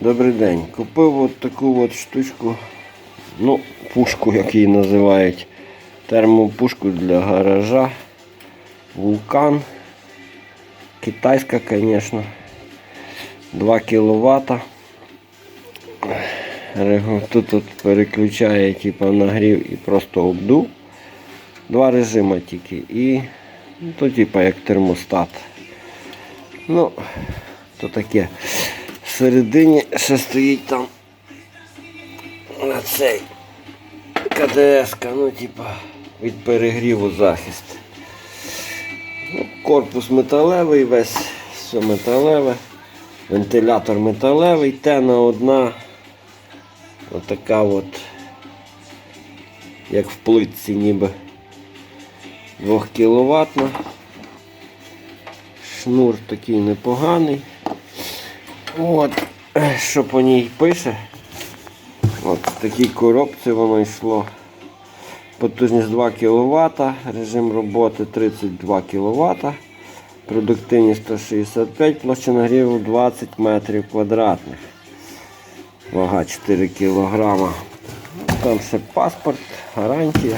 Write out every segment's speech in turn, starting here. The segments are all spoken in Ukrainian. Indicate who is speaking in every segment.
Speaker 1: Добрий день. Купив от таку от штучку, ну, пушку, як її називають. Термопушку для гаража. Вулкан. Китайська, звісно. 2 кВт. Тут от переключає типу, нагрів і просто обдув. Два режими тільки. І ну, то типу як термостат. Ну, то таке. Всередині ще стоїть там на цей КДС, ну типа від перегріву захист. Ну, корпус металевий, весь все металеве, вентилятор металевий, тена одна, отака от, як в плитці ніби 2 кВт. Шнур такий непоганий. От, що по ній пише. От в такій коробці воно йшло. Потужність 2 кВт, режим роботи 32 кВт, продуктивність 165, площа нагріву 20 метрів квадратних. Вага 4 кг. Там ще паспорт, гарантія.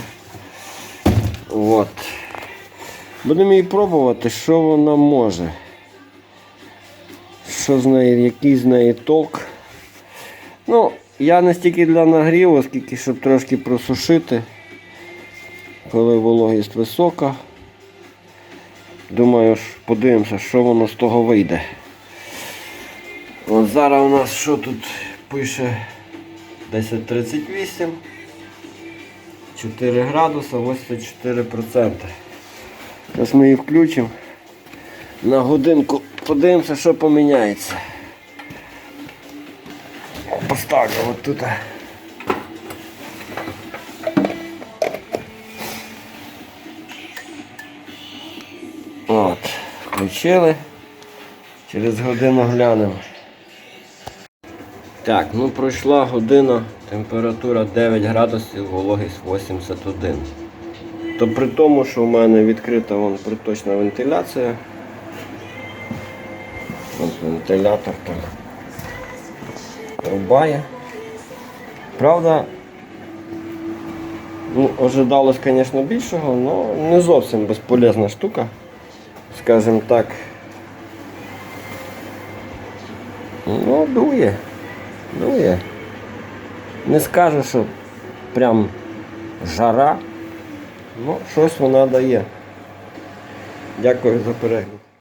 Speaker 1: От. Будемо її пробувати, що вона може що з неї, який з неї ток. Ну, я не стільки для нагріву, скільки щоб трошки просушити, коли вологість висока. Думаю, подивимося, що воно з того вийде. От зараз у нас що тут пише 1038, 4 градуса, 84%. Зараз ми її включимо на годинку. Подивимося, що поміняється. Поставлю от тут. От, включили. Через годину глянемо. Так, ну пройшла година, температура 9 градусів, вологість 81. То при тому, що в мене відкрита вон, приточна вентиляція. Вентилятор там рубає. Правда, ну, ожидалось, звісно, більшого, але не зовсім безполезна штука, скажімо так. Ну, дує, дує. Не скажу, що прям жара, ну, щось вона дає. Дякую за перегляд.